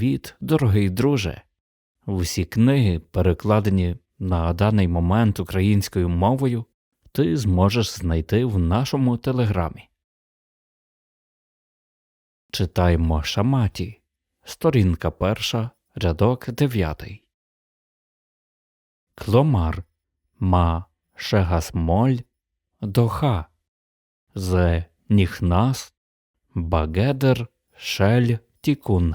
Привіт, дорогий друже. Всі книги, перекладені на даний момент українською мовою, ти зможеш знайти в нашому телеграмі. Читаємо Шаматі, сторінка перша, рядок дев'ятий. Кломар ма шегасмоль доха зе ніхнас багедер шель тікун.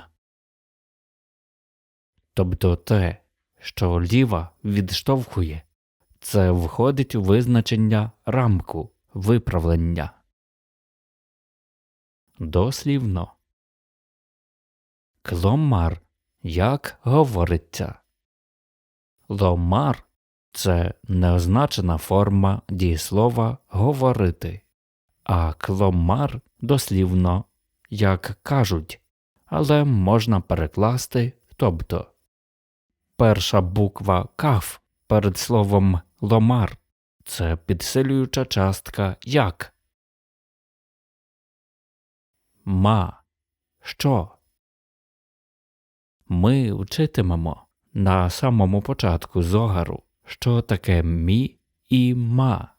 Тобто те, що ліва відштовхує, це входить у визначення рамку виправлення. Дослівно. Кломар, як говориться. Ломар це неозначена форма дієслова говорити, а кломар дослівно, як кажуть, але можна перекласти тобто. Перша буква каф перед словом ломар це підсилююча частка як. Ма. Що? Ми вчитимемо на самому початку зогару, що таке мі і ма,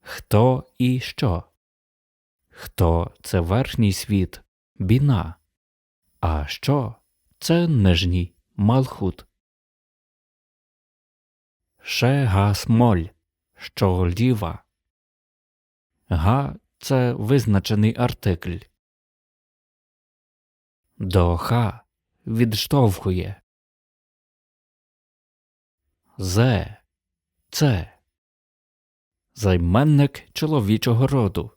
хто і що. Хто це верхній світ, біна, а що це нижній малхут. Ше га смоль, що ліва. Га це визначений артикль. До ха відштовхує. Зе це займенник чоловічого роду,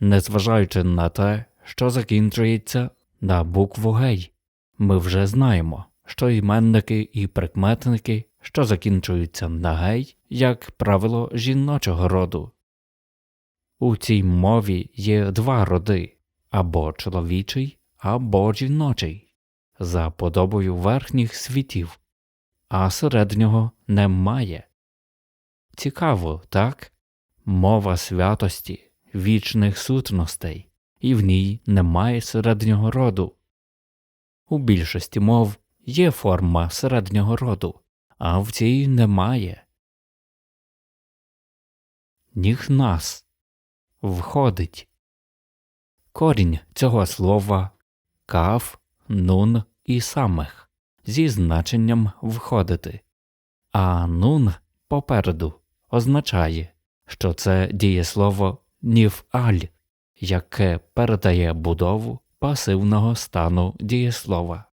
незважаючи на те, що закінчується на букву гей. Ми вже знаємо, що іменники і прикметники, що закінчуються на гей, як правило, жіночого роду. У цій мові є два роди або чоловічий, або жіночий, за подобою верхніх світів, а середнього немає. Цікаво, так? Мова святості, вічних сутностей, і в ній немає середнього роду. У більшості мов є форма середнього роду, а в цій немає. Ніхнас входить. Корінь цього слова каф, нун і самих зі значенням входити, а нун попереду означає, що це дієслово ніваль, яке передає будову пасивного стану дієслова.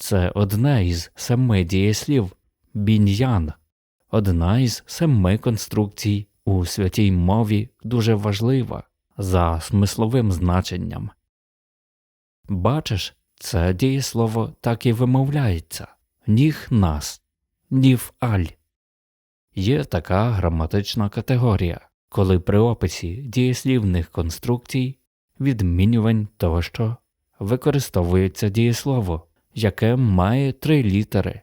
Це одне із семи дієслів біньян, одна із семи конструкцій у святій мові дуже важлива за смисловим значенням. Бачиш, це дієслово так і вимовляється ніх нас, нів аль. Є така граматична категорія, коли при описі дієслівних конструкцій, відмінювань тощо використовується дієслово, яке має три літери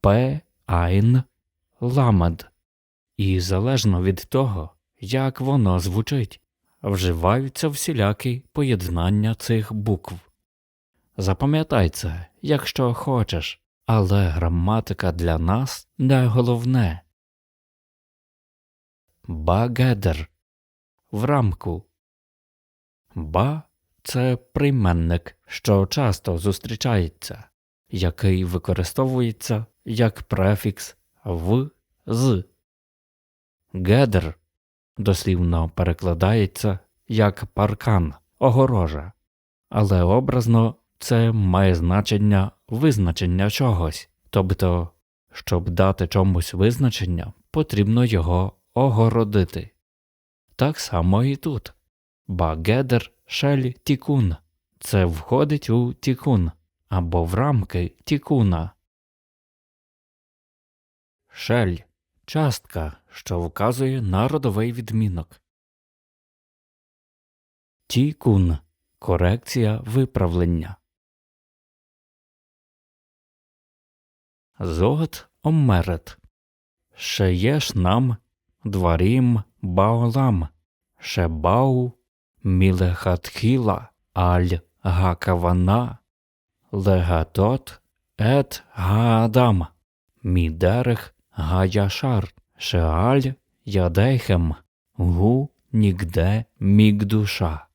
П, Айн, ламад, і залежно від того, як воно звучить, вживаються всілякі поєднання цих букв. Запам'ятай це, якщо хочеш, але граматика для нас не головне. Багедер в рамку. Ба це прийменник, що часто зустрічається, який використовується як префікс в з. Гедер дослівно перекладається як паркан, огорожа, але образно це має значення визначення чогось, тобто, щоб дати чомусь визначення, потрібно його огородити. Так само і тут багедер шель тікун це входить у тікун або в рамки тікуна. Шель частка, що вказує на родовий відмінок. Тікун корекція виправлення. Зогт омерет. Шеєш нам дварім баолам. Шебау мілехатхіла аль гакавана легатот ет гаадам, мідерех гаяшар, шеаль ядейхем, гу нігде мігдуша.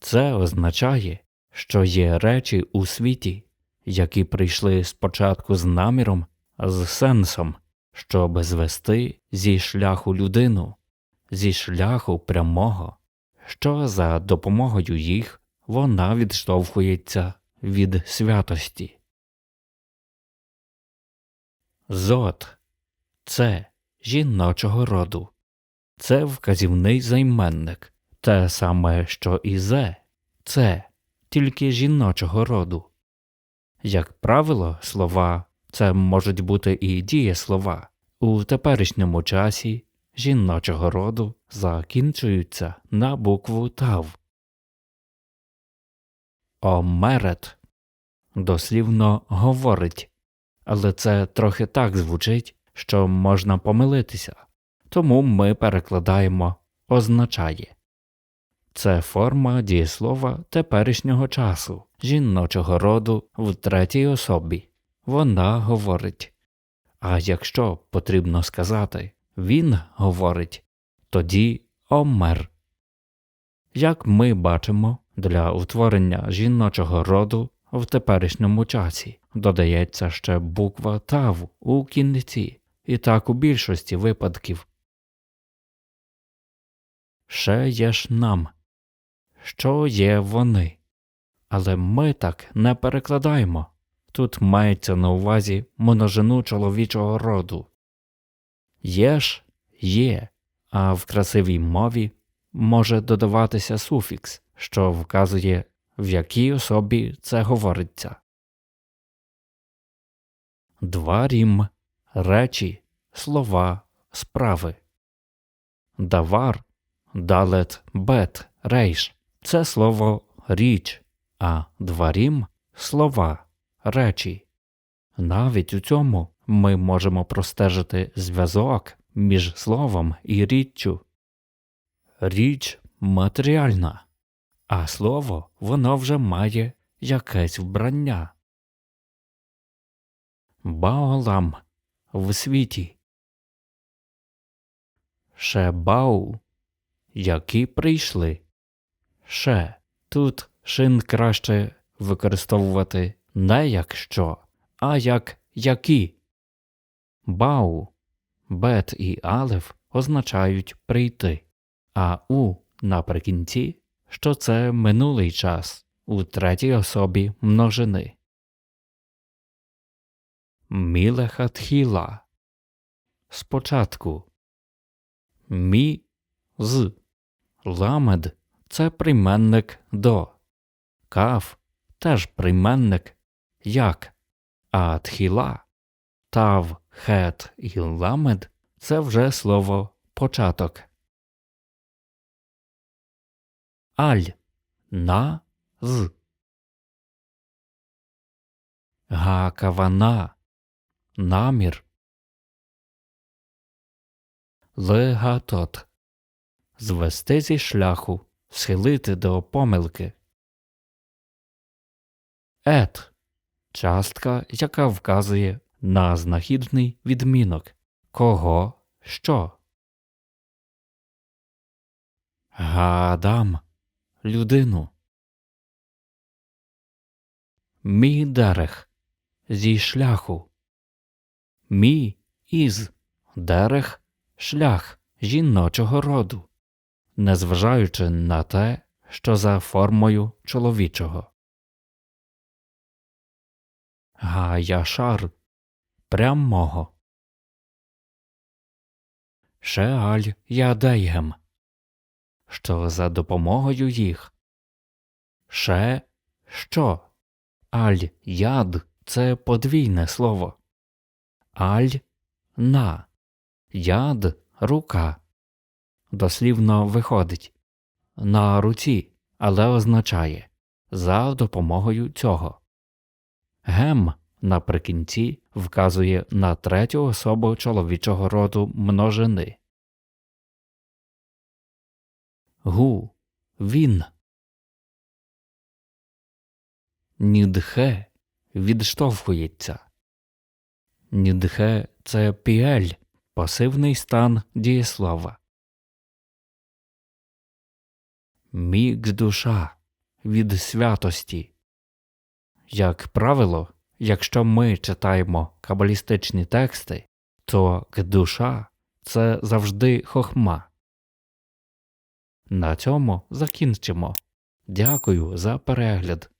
Це означає, що є речі у світі, які прийшли спочатку з наміром, з сенсом, щоб звести зі шляху людину, зі шляху прямого, що за допомогою їх вона відштовхується від святості. Зот це жіночого роду, це вказівний займенник, те саме, що і зе, це тільки жіночого роду. Як правило, слова це можуть бути і дієслова у теперішньому часі жіночого роду закінчуються на букву тав. Омерет дослівно говорить, але це трохи так звучить, що можна помилитися, тому ми перекладаємо означає. Це форма дієслова теперішнього часу, жіночого роду в третій особі. Вона говорить. А якщо потрібно сказати він говорить, тоді омер. Як ми бачимо, для утворення жіночого роду в теперішньому часі додається ще буква тав у кінці, і так у більшості випадків. Ще є ж нам, що є вони, але ми так не перекладаємо. Тут мається на увазі множину чоловічого роду. Є ж є, а в красивій мові може додаватися суфікс, що вказує, в якій особі це говориться. Два рім речі, слова, справи. Давар, далет, бет, рейш це слово річ, а дварім слова, речі. Навіть у цьому ми можемо простежити зв'язок між словом і річчю. Річ матеріальна, а слово воно вже має якесь вбрання. Баолам в світі. Шебау, які прийшли. Ше тут шин краще використовувати не як що, а як які. Бау, бет і алеф означають прийти, а у наприкінці, що це минулий час у третій особі множини. Мілехатхіла. Спочатку. Мі з. Ламед це прийменник до, каф теж прийменник як, а тхіла, тав, хет і ламед це вже слово початок. Аль на з. Гакавана намір. Легатот звести зі шляху, схилити до помилки. Ет частка, яка вказує на знахідний відмінок кого що. Гадам людину. Мій дерех зі шляху. Мі із дерех шлях жіночого роду, незважаючи на те, що за формою чоловічого. Гаяшар прямого. Шеаль ядейгем, що за допомогою їх. Ше що? Аль яд це подвійне слово. Аль на яд рука. Дослівно виходить на руці, але означає за допомогою цього. Гем наприкінці вказує на третю особу чоловічого роду множини. Гу він. нідхе відштовхується. Нідхе це піель, пасивний стан дієслова. Мікс душа від святості. Як правило, якщо ми читаємо кабалістичні тексти, то кдуша це завжди хохма. На цьому закінчимо. Дякую за перегляд.